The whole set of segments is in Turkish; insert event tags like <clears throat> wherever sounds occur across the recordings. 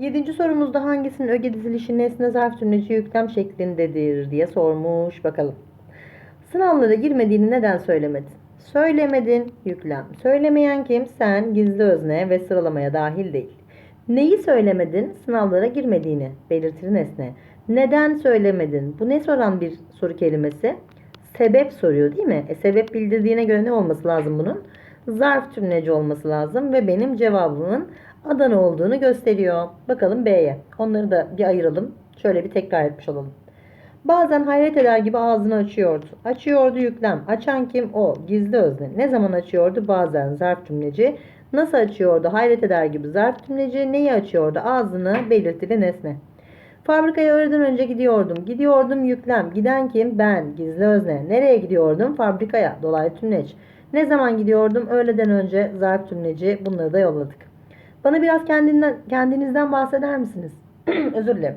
Yedinci sorumuzda hangisinin öge dizilişi nesne zarf tümleci yüklem şeklindedir diye sormuş. Bakalım. Sınavlara girmediğini neden söylemedin? Söylemedin yüklem. Söylemeyen kim? Sen gizli özne ve sıralamaya dahil değil. Neyi söylemedin? Sınavlara girmediğini belirtir nesne. Neden söylemedin? Bu ne soran bir soru kelimesi? Sebep soruyor değil mi? E, sebep bildirdiğine göre ne olması lazım bunun? Zarf tümleci olması lazım ve benim cevabımın Adana olduğunu gösteriyor. Bakalım B'ye. Onları da bir ayıralım. Şöyle bir tekrar etmiş olalım. Bazen hayret eder gibi ağzını açıyordu. Açıyordu yüklem. Açan kim? O. Gizli özne. Ne zaman açıyordu? Bazen zarf tümleci. Nasıl açıyordu? Hayret eder gibi zarf tümleci. Neyi açıyordu? Ağzını belirtili nesne. Fabrikaya öğleden önce gidiyordum. Gidiyordum yüklem. Giden kim? Ben. Gizli özne. Nereye gidiyordum? Fabrikaya. Dolaylı tümleç. Ne zaman gidiyordum? Öğleden önce zarf tümleci. Bunları da yolladık. Bana biraz kendinden, kendinizden bahseder misiniz? <clears throat> Özür dilerim.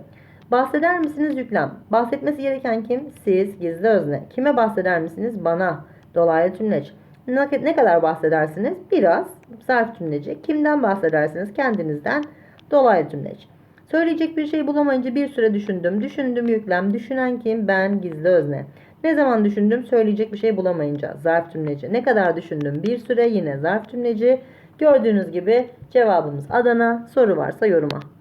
Bahseder misiniz yüklem? Bahsetmesi gereken kim? Siz, gizli özne. Kime bahseder misiniz? Bana. Dolaylı tümleç. Ne, ne kadar bahsedersiniz? Biraz. Zarf tümleci. Kimden bahsedersiniz? Kendinizden. Dolaylı tümleç. Söyleyecek bir şey bulamayınca bir süre düşündüm. Düşündüm yüklem. Düşünen kim? Ben, gizli özne. Ne zaman düşündüm? Söyleyecek bir şey bulamayınca. Zarf tümleci. Ne kadar düşündüm? Bir süre yine zarf tümleci. Gördüğünüz gibi cevabımız Adana. Soru varsa yoruma.